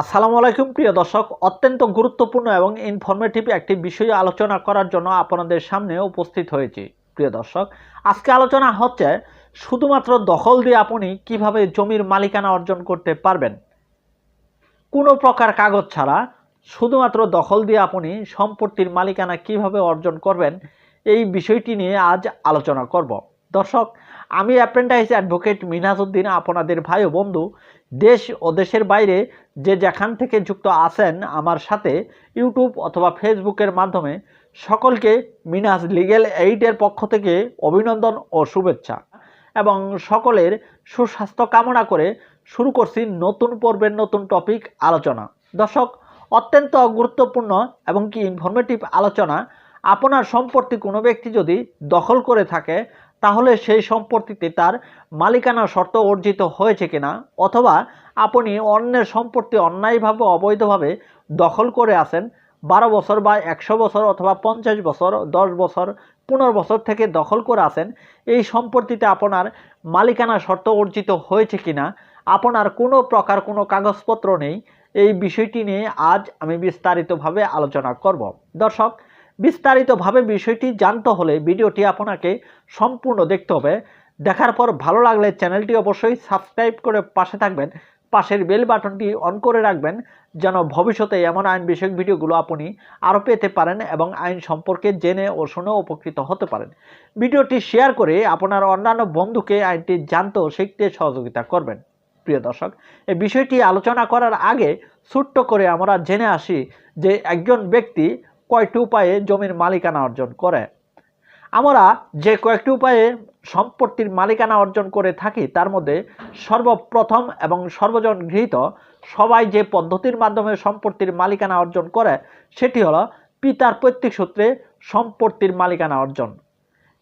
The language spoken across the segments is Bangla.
আসসালামু আলাইকুম, প্রিয় দর্শক। অত্যন্ত গুরুত্বপূর্ণ এবং ইনফরমেটিভ একটি বিষয় আলোচনা করার জন্য আপনাদের সামনে উপস্থিত হয়েছি, প্রিয় দর্শক। আজকে আলোচনা হচ্ছে, শুধুমাত্র দখল দিয়ে আপনি কীভাবে জমির মালিকানা অর্জন করতে পারবেন? কোনো প্রকার কাগজ ছাড়া শুধুমাত্র দখল দিয়ে আপনি সম্পত্তির মালিকানা কীভাবে অর্জন করবেন, এই বিষয়টি নিয়ে আজ আলোচনা করব। দর্শক আমি অ্যাপ্রেন্টাইজ অ্যাডভোকেট মিনহাজউদ্দিন আপনাদের ভাই ও বন্ধু। দেশ ও দেশের বাইরে যে যেখান থেকে যুক্ত আছেন আমার সাথে ইউটিউব অথবা ফেসবুকের মাধ্যমে, সকলকে মিনাজ লিগেল এইডের পক্ষ থেকে অভিনন্দন ও শুভেচ্ছা এবং সকলের সুস্বাস্থ্য কামনা করে শুরু করছি নতুন পর্বের নতুন টপিক আলোচনা। দর্শক, অত্যন্ত গুরুত্বপূর্ণ এবং কি ইনফরমেটিভ আলোচনা। আপনার সম্পত্তি কোনো ব্যক্তি যদি দখল করে থাকে তাহলে সেই সম্পত্তিতে তার মালিকানা শর্ত অর্জিত হয়েছে কিনা? অথবা আপনি অন্যের সম্পত্তি অন্যায়ভাবে, অবৈধভাবে দখল করে আছেন, বারো বছর বা একশো বছর অথবা পঞ্চাশ বছর, দশ বছর, পনেরো বছর থেকে দখল করে আছেন, এই সম্পত্তিতে আপনার মালিকানা শর্ত অর্জিত হয়েছে কিনা? আপনার কোনো প্রকার কোনো কাগজপত্র নেই। এই বিষয়টি নিয়ে আজ আমি বিস্তারিতভাবে আলোচনা করব। দর্শক বিস্তারিতভাবে বিষয়টি জানতে হলে ভিডিওটি আপনাকে সম্পূর্ণ দেখতে হবে। দেখার পর ভালো লাগলে চ্যানেলটি অবশ্যই সাবস্ক্রাইব করে পাশে থাকবেন। পাশের বেল বাটনটি অন করে রাখবেন যেন ভবিষ্যতে এমন আইন বিষয়ক ভিডিওগুলো আপনি আরও পেতে পারেন এবং আইন সম্পর্কে জেনে ও শুনে উপকৃত হতে পারেন। ভিডিওটি শেয়ার করে আপনার অন্যান্য বন্ধুকে আইনটি জানতে শিখতে সহযোগিতা করবেন। প্রিয় দর্শক এই বিষয়টি আলোচনা করার আগে ছোট্ট করে আমরা জেনে আসি যে একজন ব্যক্তি কয়টি উপায়ে জমির মালিকানা অর্জন করে। আমরা যে কয়েকটি উপায়ে সম্পত্তির মালিকানা অর্জন করে থাকি, তার মধ্যে সর্বপ্রথম এবং সর্বজন গৃহীত সবাই যে পদ্ধতির মাধ্যমে সম্পত্তির মালিকানা অর্জন করে, সেটি হলো পিতার পৈতৃক সূত্রে সম্পত্তির মালিকানা অর্জন।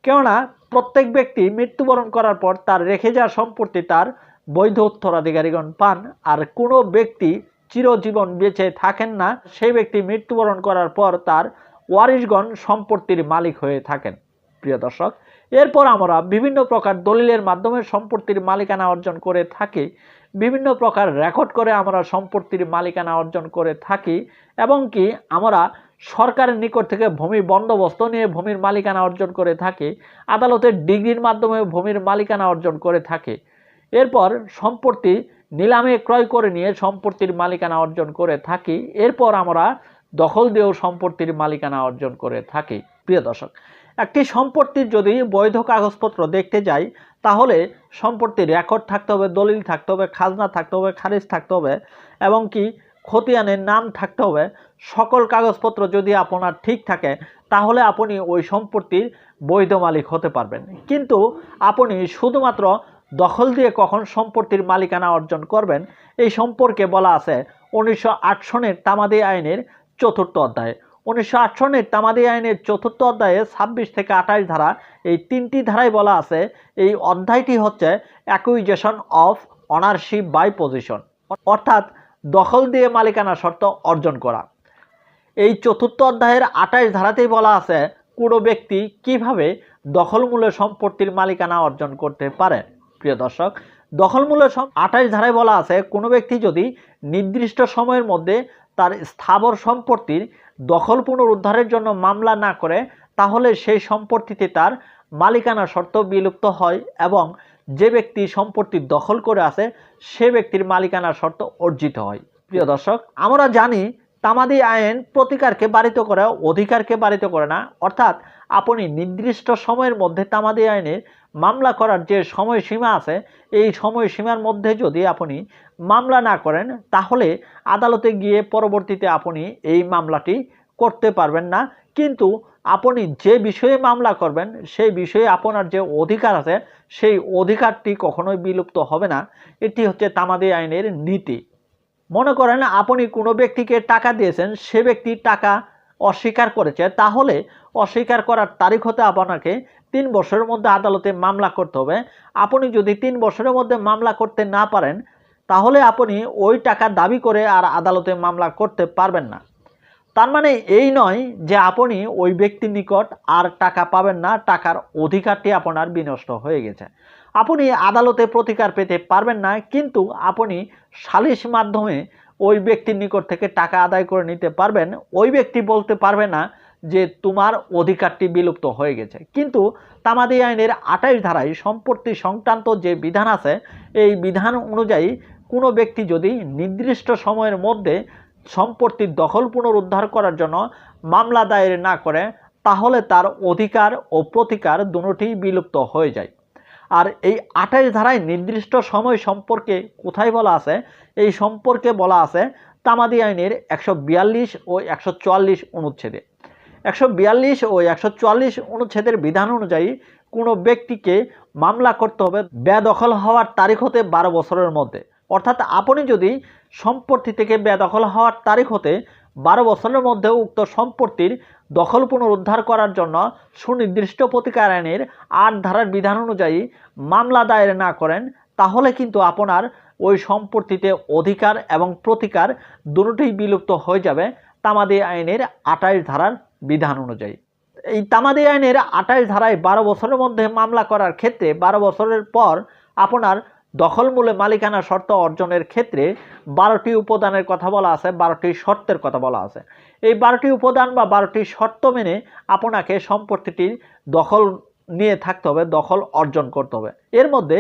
কেননা প্রত্যেক ব্যক্তি মৃত্যুবরণ করার পর তার রেখে যাওয়া সম্পত্তি তার বৈধ উত্তরাধিকারীগণ পান, আর কোনো ব্যক্তি চিরজীবন বেঁচে থাকেন না। সেই ব্যক্তি মৃত্যুবরণ করার পর তার ওয়ারিশগণ সম্পত্তির মালিক হয়ে থাকেন। প্রিয় দর্শক, এরপর আমরা বিভিন্ন প্রকার দলিলের মাধ্যমে সম্পত্তির মালিকানা অর্জন করে থাকি। বিভিন্ন প্রকার রেকর্ড করে আমরা সম্পত্তির মালিকানা অর্জন করে থাকি এবং কি আমরা সরকারের নিকট থেকে ভূমি বন্দোবস্ত নিয়ে ভূমির মালিকানা অর্জন করে থাকি, আদালতের ডিগ্রির মাধ্যমে ভূমির মালিকানা অর্জন করে থাকে। এরপর সম্পত্তি নিলামে ক্রয় করে নিয়ে সম্পত্তির মালিকানা অর্জন করে থাকি। এরপর আমরা দখল দিয়েও সম্পত্তির মালিকানা অর্জন করে থাকি। প্রিয় দর্শক, একটি সম্পত্তির যদি বৈধ কাগজপত্র দেখতে যাই, তাহলে সম্পত্তির রেকর্ড থাকতে হবে, দলিল থাকতে হবে, খাজনা থাকতে হবে, খারিজ থাকতে হবে, এবং কি খতিয়ানের নাম থাকতে হবে। সকল কাগজপত্র যদি আপনার ঠিক থাকে, তাহলে আপনি ওই সম্পত্তির বৈধ মালিক হতে পারবেন। কিন্তু আপনি শুধুমাত্র দখল দিয়ে কখন সম্পত্তির মালিকানা অর্জন করবেন, এই সম্পর্কে বলা আছে উনিশশো আট সনের তামাদি আইনের চতুর্থ অধ্যায়ে। উনিশশো আট সনের তামাদি আইনের চতুর্থ অধ্যায়ে ছাব্বিশ থেকে আঠাশ ধারা এই তিনটি ধারায় বলা আছে, এই অধ্যায়টি হচ্ছে acquisition of ownership by possession অর্থাৎ দখল দিয়ে মালিকানা শর্ত অর্জন করা। এই চতুর্থ অধ্যায়ের আঠাশ ধারাতেই বলা আছে কোনো ব্যক্তি কীভাবে দখলমূল্য সম্পত্তির মালিকানা অর্জন করতে পারে প্রিয় দর্শক দখলমূল্য আঠাশ ধারায় বলা আছে, কোনো ব্যক্তি যদি নির্দিষ্ট সময়ের মধ্যে তার স্থাবর সম্পত্তির দখল পুনরুদ্ধারের জন্য মামলা না করে, তাহলে সেই সম্পত্তিতে তার মালিকানা শর্ত বিলুপ্ত হয় এবং যে ব্যক্তি সম্পত্তি দখল করে আছে, সে ব্যক্তির মালিকানা শর্ত অর্জিত হয়। প্রিয় দর্শক, আমরা জানি তামাদি আইন প্রতিকারকে বাড়িত করে, অধিকারকে বাড়িত করে না। অর্থাৎ আপনি নির্দিষ্ট সময়ের মধ্যে তামাদি আইনের মামলা করার যে সময়সীমা আছে, এই সময়সীমার মধ্যে যদি আপনি মামলা না করেন, তাহলে আদালতে গিয়ে পরবর্তীতে আপনি এই মামলাটি করতে পারবেন না। কিন্তু আপনি যে বিষয়ে মামলা করবেন, সেই বিষয়ে আপনার যে অধিকার আছে, সেই অধিকারটি কখনোই বিলুপ্ত হবে না। এটি হচ্ছে তামাদি আইনের নীতি। মনে করেন আপনি কোনো ব্যক্তিকে টাকা দিয়েছেন, সে ব্যক্তি টাকা অস্বীকার করেছে, তাহলে অস্বীকার করার তারিখ হতে আপনাকে তিন বছরের মধ্যে আদালতে মামলা করতে হবে। আপনি যদি তিন বছরের মধ্যে মামলা করতে না পারেন, তাহলে আপনি ওই টাকা দাবি করে আর আদালতে মামলা করতে পারবেন না। তার মানে এই নয় যে আপনি ওই ব্যক্তির নিকট আর টাকা পাবেন না, টাকার অধিকারটি আপনার বিনষ্ট হয়ে গেছে। আপনি আদালতে প্রতিকার পেতে পারবেন না, কিন্তু আপনি সালিশ মাধ্যমে ওই ব্যক্তির নিকট থেকে টাকা আদায় করে নিতে পারবেন। ওই ব্যক্তি বলতে পারবে না যে তোমার অধিকারটি বিলুপ্ত হয়ে গেছে। কিন্তু তামাদি আইনের আঠাইশ ধারায় সম্পত্তি সংক্রান্ত যে বিধান আছে, এই বিধান অনুযায়ী কোনো ব্যক্তি যদি নির্দিষ্ট সময়ের মধ্যে সম্পত্তির দখল পুনরুদ্ধার করার জন্য মামলা দায়ের না করে, তাহলে তার অধিকার ও প্রতিকার দুটোই বিলুপ্ত হয়ে যায়। আর এই আঠাইশ ধারায় নির্দিষ্ট সময় সম্পর্কে কোথায় বলা আছে? এই সম্পর্কে বলা আছে তামাদি আইনের একশো বিয়াল্লিশ ও একশো চুয়াল্লিশ অনুচ্ছেদে। একশো বিয়াল্লিশ ও একশো চুয়াল্লিশ অনুচ্ছেদের বিধান অনুযায়ী কোনো ব্যক্তিকে মামলা করতে হবে বেদখল হওয়ার তারিখ হতে বারো বছরের মধ্যে। অর্থাৎ আপনি যদি সম্পত্তি থেকে বেদখল হওয়ার তারিখ হতে বারো বছরের মধ্যে উক্ত সম্পত্তির দখল পুনরুদ্ধার করার জন্য সুনির্দিষ্ট প্রতিকার আইনের আট ধারার বিধান অনুযায়ী মামলা দায়ের না করেন, তাহলে কিন্তু আপনার ওই সম্পত্তিতে অধিকার এবং প্রতিকার দুটোই বিলুপ্ত হয়ে যাবে তামাদি আইনের আটাইশ ধারার বিধান অনুযায়ী। এই তামাদি আইনের আটাইশ ধারায় বারো বছরের মধ্যে মামলা করার ক্ষেত্রে বারো বছরের পর আপনার দখলমূলে মালিকানা শর্ত অর্জনের ক্ষেত্রে বারোটি উপাদানের কথা বলা আছে, বারোটি শর্তের কথা বলা আছে। এই বারোটি উপাদান বা বারোটি শর্ত মেনে আপনাকে সম্পত্তিটির দখল নিয়ে থাকতে হবে, দখল অর্জন করতে হবে। এর মধ্যে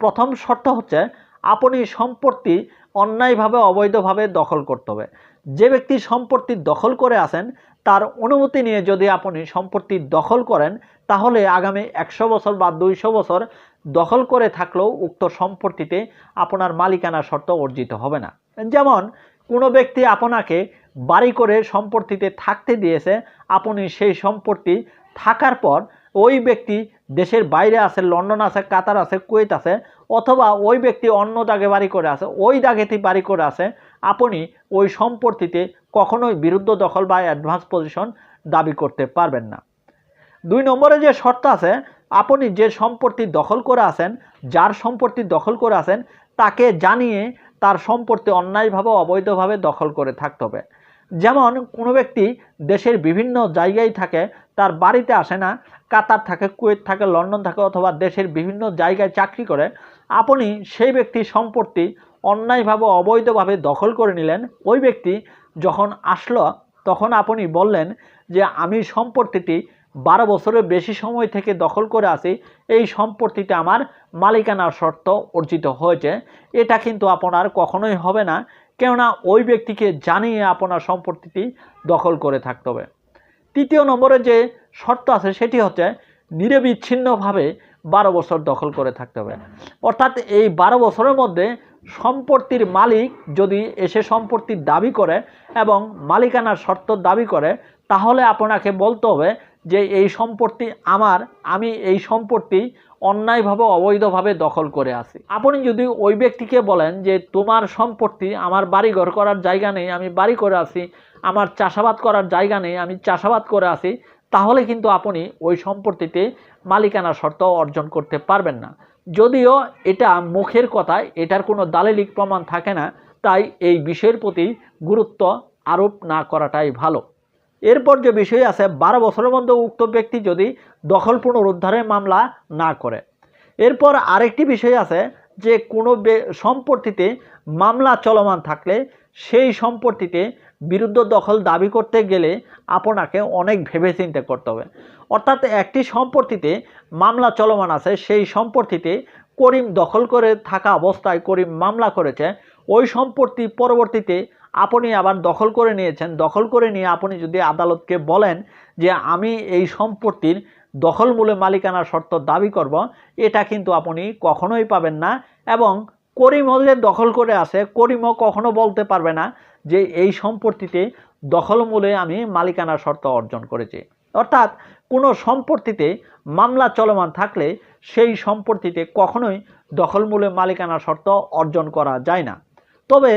প্রথম শর্ত হচ্ছে আপনি সম্পত্তি অন্যায়ভাবে, অবৈধভাবে দখল করতে হবে। যে ব্যক্তি সম্পত্তি দখল করে আসেন তার অনুমতি নিয়ে যদি আপনি সম্পত্তি দখল করেন, তাহলে আগামী একশো বছর বা দুইশো বছর দখল করে থাকলেও উক্ত সম্পত্তিতে আপনার মালিকানা শর্ত অর্জিত হবে না। যেমন, কোনো ব্যক্তি আপনাকে বাড়ি করে সম্পত্তিতে থাকতে দিয়েছে, আপনি সেই সম্পত্তি থাকার পর ওই ব্যক্তি দেশের বাইরে আছে, লন্ডন আছে, কাতার আছে, কুয়েত আছে, অথবা ওই ব্যক্তি অন্য দাগে বাড়ি করে আছে, ওই দাগেতে বাড়ি করে আছে, আপনি ওই সম্পত্তিতে কখনোই বিরুদ্ধ দখল বা অ্যাডভান্স পজিশন দাবি করতে পারবেন না। দুই নম্বরে যে শর্ত আছে আপনি যে সম্পত্তি দখল করে আছেন, যার সম্পত্তি দখল করে আছেন, তাকে জানিয়ে তার সম্পত্তি অন্যায়ভাবে, অবৈধভাবে দখল করে থাকতে হবে। যেমন কোনো ব্যক্তি দেশের বিভিন্ন জায়গায় থাকে, তার বাড়িতে আসে না, কাতার থাকে, কুয়েত থাকে, লন্ডন থাকে অথবা দেশের বিভিন্ন জায়গায় চাকরি করে, আপনি সেই ব্যক্তির সম্পত্তি অন্যায়ভাবে, অবৈধভাবে দখল করে নিলেন। ওই ব্যক্তি যখন আসলো, তখন আপনি বললেন যে, আমি সম্পত্তিটি বারো বছরের বেশি সময় থেকে দখল করে আসি, এই সম্পত্তিতে আমার মালিকানার শর্ত অর্জিত হয়েছে। এটা কিন্তু আপনার কখনোই হবে না, কেননা ওই ব্যক্তিকে জানিয়ে আপনার সম্পত্তিটি দখল করে থাকতে হবে। তৃতীয় নম্বরে যে শর্ত আছে, সেটি হচ্ছে নিরবিচ্ছিন্নভাবে বারো বছর দখল করে থাকতে হবে। অর্থাৎ এই বারো বছরের মধ্যে সম্পত্তির মালিক যদি এসে সম্পত্তির দাবি করে এবং মালিকানার শর্ত দাবি করে, তাহলে আপনাকে বলতে হবে যে এই সম্পত্তি আমার, আমি এই সম্পত্তি অন্যায়ভাবে, অবৈধভাবে দখল করে আছি। আপনি যদি ওই ব্যক্তিকে বলেন যে তোমার সম্পত্তি আমার বাড়ি ঘর করার জায়গা নেই, আমি বাড়ি করে আছি, আমার চাষাবাদ করার জায়গা নেই, আমি চাষাবাদ করে আছি, তাহলে কিন্তু আপনি ওই সম্পত্তিতে মালিকানা শর্ত অর্জন করতে পারবেন না। যদিও এটা মুখের কথা, এটার কোনো দালিলিক প্রমাণ থাকে না, তাই এই বিষয়ের প্রতি গুরুত্ব আরোপ না করাটাই ভালো। এরপর যে বিষয় আছে, বারো বছরের মধ্যে উক্ত ব্যক্তি যদি দখল পুনরুদ্ধারের মামলা না করে। এরপর আরেকটি বিষয় আছে যে, কোনো সম্পত্তিতে মামলা চলমান থাকলে সেই সম্পত্তিতে বিরুদ্ধ দখল দাবি করতে গেলে আপনাকে অনেক ভেবে চিন্তে করতে হবে। অর্থাৎ একটি সম্পত্তিতে মামলা চলমান আছে, সেই সম্পত্তিতে করিম দখল করে থাকা অবস্থায় করিম মামলা করেছে, ওই সম্পত্তি পরবর্তীতে আপনি আবার দখল করে নিয়েছেন। দখল করে নিয়ে আপনি যদি আদালতকে বলেন যে আমি এই সম্পত্তির দখল মূলে মালিকানার শর্ত দাবি করব, এটা কিন্তু আপনি কখনোই পাবেন না এবং করিম হলে দখল করে আছে, করিমও কখনো বলতে পারবে না যে এই সম্পত্তিতে দখল মূলে আমি মালিকানার শর্ত অর্জন করেছি। অর্থাৎ কোনো সম্পত্তিতে মামলা চলমান থাকলে সেই সম্পত্তিতে কখনোই দখলমূলে মালিকানা শর্ত অর্জন করা যায় না। তবে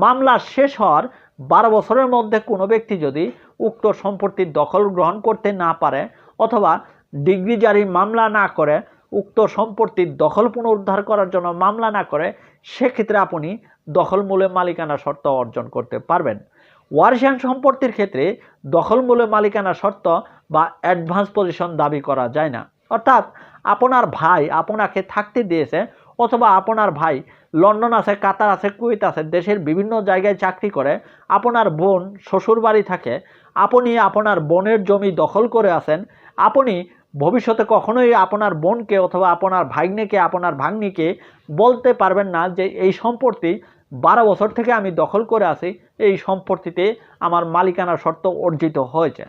মামলা শেষ হওয়ার বারো বছরের মধ্যে কোনো ব্যক্তি যদি উক্ত সম্পত্তির দখল গ্রহণ করতে না পারে অথবা ডিগ্রি জারি মামলা না করে উক্ত সম্পত্তির দখল পুনরুদ্ধার করার জন্য মামলা না করে, সেক্ষেত্রে আপনি দখলমূলে মালিকানা শর্ত অর্জন করতে পারবেন। ওয়ারিশান সম্পত্তির ক্ষেত্রে দখলমূলে মালিকানা শর্ত বা অ্যাডভান্স পজিশন দাবি করা যায় না। অর্থাৎ আপনার ভাই আপনাকে থাকতে দিয়েছে অথবা আপনার ভাই, লন্ডন আছে, কাতার আছে, কুয়েত আছে, দেশের বিভিন্ন জায়গায় চাকরি করে, আপনার বোন শ্বশুর বাড়ি থাকে, আপনি আপনার বোনের জমি দখল করে আছেন, আপনি ভবিষ্যতে কখনোই আপনার বোনকে অথবা আপনার ভাগ্নেকে, আপনার ভাগ্নিকে বলতে পারবেন না যে এই সম্পত্তি বারো বছর থেকে আমি দখল করে আছি, এই সম্পত্তিতে আমার মালিকানা শর্ত অর্জিত হয়েছে।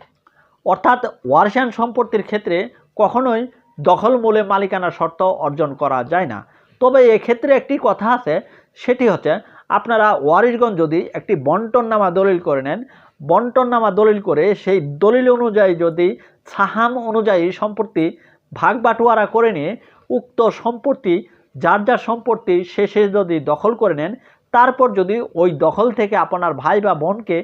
অর্থাৎ ওয়ারশান সম্পত্তির ক্ষেত্রে কখনোই দখল মূলে মালিকানা শর্ত অর্জন করা যায় না। তবে এক্ষেত্রে একটি কথা আছে, সেটি হচ্ছে আপনারা ওয়ারিশগঞ্জ যদি একটি বন্টননামা দলিল করে নেন বন্টননামা দলিল করে সেই দলিল অনুযায়ী যদি সাহাম অনুযায়ী সম্পত্তি ভাগ বাটোয়ারা করে নিয়ে উক্ত সম্পত্তি, যার যার সম্পত্তি শেষে যদি দখল করে নেন, তারপর যদি ওই দখল থেকে আপনার ভাই বা বোনকে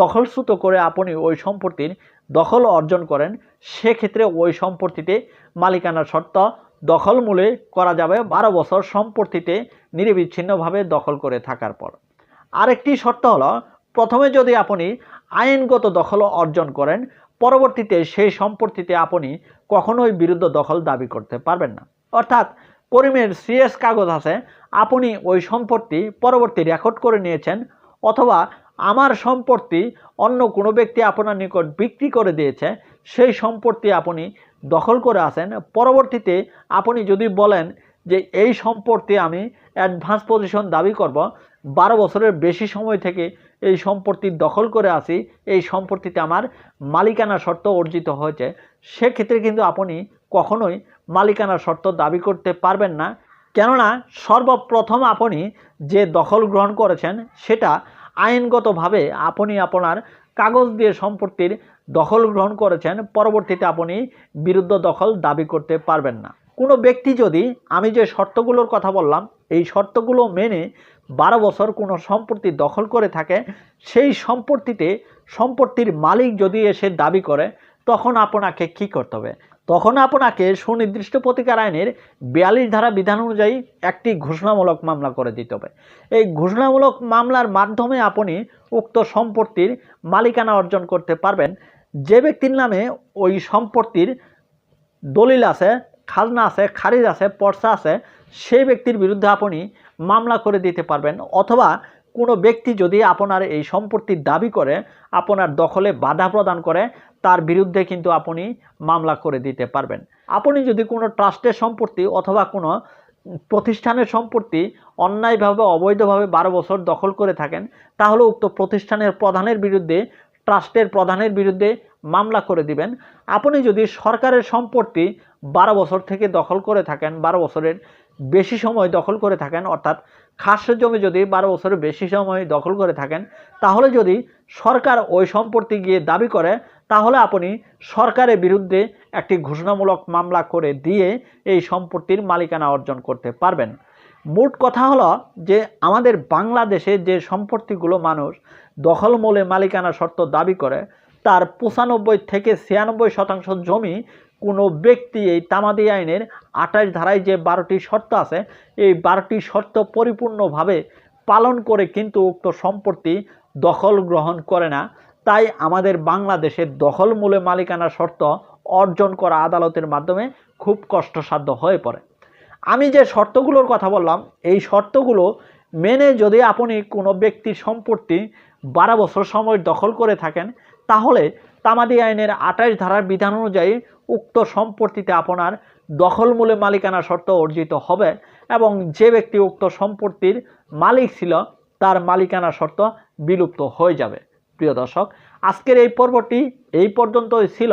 দখলচ্যুত করে আপনি ওই সম্পত্তির দখল অর্জন করেন, সেক্ষেত্রে ওই সম্পত্তিতে মালিকানা শর্ত দখল মূলে করা যাবে বারো বছর সম্পত্তিতে নিরবিচ্ছিন্নভাবে দখল করে থাকার পর। আরেকটি শর্ত হলো, প্রথমে যদি আপনি আইনগত দখল অর্জন করেন, পরবর্তীতে সেই সম্পত্তিতে আপনি কখনোই বিরুদ্ধ দখল দাবি করতে পারবেন না। অর্থাৎ করিমের সিএস কাগজ আছে, আপনি ওই সম্পত্তি পরবর্তী রেকর্ড করে নিয়েছেন, অথবা আমার সম্পত্তি অন্য কোনো ব্যক্তি আপনার নিকট বিক্রি করে দিয়েছে, সেই সম্পত্তি আপনি দখল করে আসেন পরবর্তীতে আপনি যদি বলেন যে এই সম্পত্তি আমি অ্যাডভান্স পজিশন দাবি করব, বারো বছরের বেশি সময় থেকে এই সম্পত্তি দখল করে আসি এই সম্পত্তিতে আমার মালিকানা শর্ত অর্জিত হয়েছে, সেক্ষেত্রে কিন্তু আপনি কখনোই মালিকানা শর্ত দাবি করতে পারবেন না। কেননা সর্বপ্রথম আপনি যে দখল গ্রহণ করেছেন, সেটা আইনগতভাবে আপনি আপনার কাগজ দিয়ে সম্পত্তির দখল গ্রহণ করেছেন, পরবর্তীতে আপনি বিরুদ্ধ দখল দাবি করতে পারবেন না। কোনো ব্যক্তি যদি, আমি যে শর্তগুলোর কথা বললাম, এই শর্তগুলো মেনে বারো বছর কোনো সম্পত্তি দখল করে থাকে, সেই সম্পত্তিতে, সম্পত্তির মালিক যদি এসে দাবি করে, তখন আপনাকে কি করতে হবে? তখন আপনাকে সুনির্দিষ্ট প্রতিকার আইনের বিয়াল্লিশ ধারা বিধান অনুযায়ী একটি ঘোষণামূলক মামলা করে দিতে হবে। এই ঘোষণামূলক মামলার মাধ্যমে আপনি উক্ত সম্পত্তির মালিকানা অর্জন করতে পারবেন। যে ব্যক্তির নামে ওই সম্পত্তির দলিল আছে, খাজনা আছে, খারিজ আছে, পর্চা আছে, সেই ব্যক্তির বিরুদ্ধে আপনি মামলা করে দিতে পারবেন। অথবা কোনো ব্যক্তি যদি আপনার এই সম্পত্তির দাবি করে, আপনার দখলে বাধা প্রদান করে, তার বিরুদ্ধে কিন্তু আপনি মামলা করে দিতে পারবেন। আপনি যদি কোনো ট্রাস্টের সম্পত্তি অথবা কোনো প্রতিষ্ঠানের সম্পত্তি অন্যায়ভাবে, অবৈধভাবে বারো বছর দখল করে থাকেন, তাহলে উক্ত প্রতিষ্ঠানের প্রধানের বিরুদ্ধে ট্রাস্টের প্রধানের বিরুদ্ধে মামলা করে দিবেন। আপনি যদি সরকারের সম্পত্তি বারো বছর থেকে দখল করে থাকেন, বারো বছরের বেশি সময় দখল করে থাকেন, অর্থাৎ খাসের জমি যদি বারো বছরের বেশি সময় দখল করে থাকেন, তাহলে যদি সরকার ওই সম্পত্তি গিয়ে দাবি করে, তাহলে আপনি সরকারের বিরুদ্ধে একটি ঘোষণামূলক মামলা করে দিয়ে এই সম্পত্তির মালিকানা অর্জন করতে পারবেন। মোট কথা হলো যে আমাদের বাংলাদেশে যে সম্পত্তিগুলো মানুষ দখলমূলে মালিকানা শর্ত দাবি করে, তার পঁচানব্বই থেকে ছিয়ানব্বই শতাংশ জমি কোনো ব্যক্তি এই তামাদি আইনের আঠাশ ধারায় যে বারোটি শর্ত আছে, এই বারোটি শর্ত পরিপূর্ণভাবে পালন করে কিন্তু উক্ত সম্পত্তি দখল গ্রহণ করে না। তাই আমাদের বাংলাদেশের দখলমূলে মালিকানা শর্ত অর্জন করা আদালতের মাধ্যমে খুব কষ্টসাধ্য হয়ে পড়ে। আমি যে শর্তগুলোর কথা বললাম, এই শর্তগুলো মেনে যদি আপনি কোনো ব্যক্তির সম্পত্তি বারো বছর সময় দখল করে থাকেন, তাহলে তামাদি আইনের আঠাশ ধারার বিধান অনুযায়ী উক্ত সম্পত্তিতে আপনার দখলমূলে মালিকানা শর্ত অর্জিত হবে এবং যে ব্যক্তি উক্ত সম্পত্তির মালিক ছিল, তার মালিকানা শর্ত বিলুপ্ত হয়ে যাবে। প্রিয় দর্শক, আজকের এই পর্বটি এই পর্যন্তই ছিল।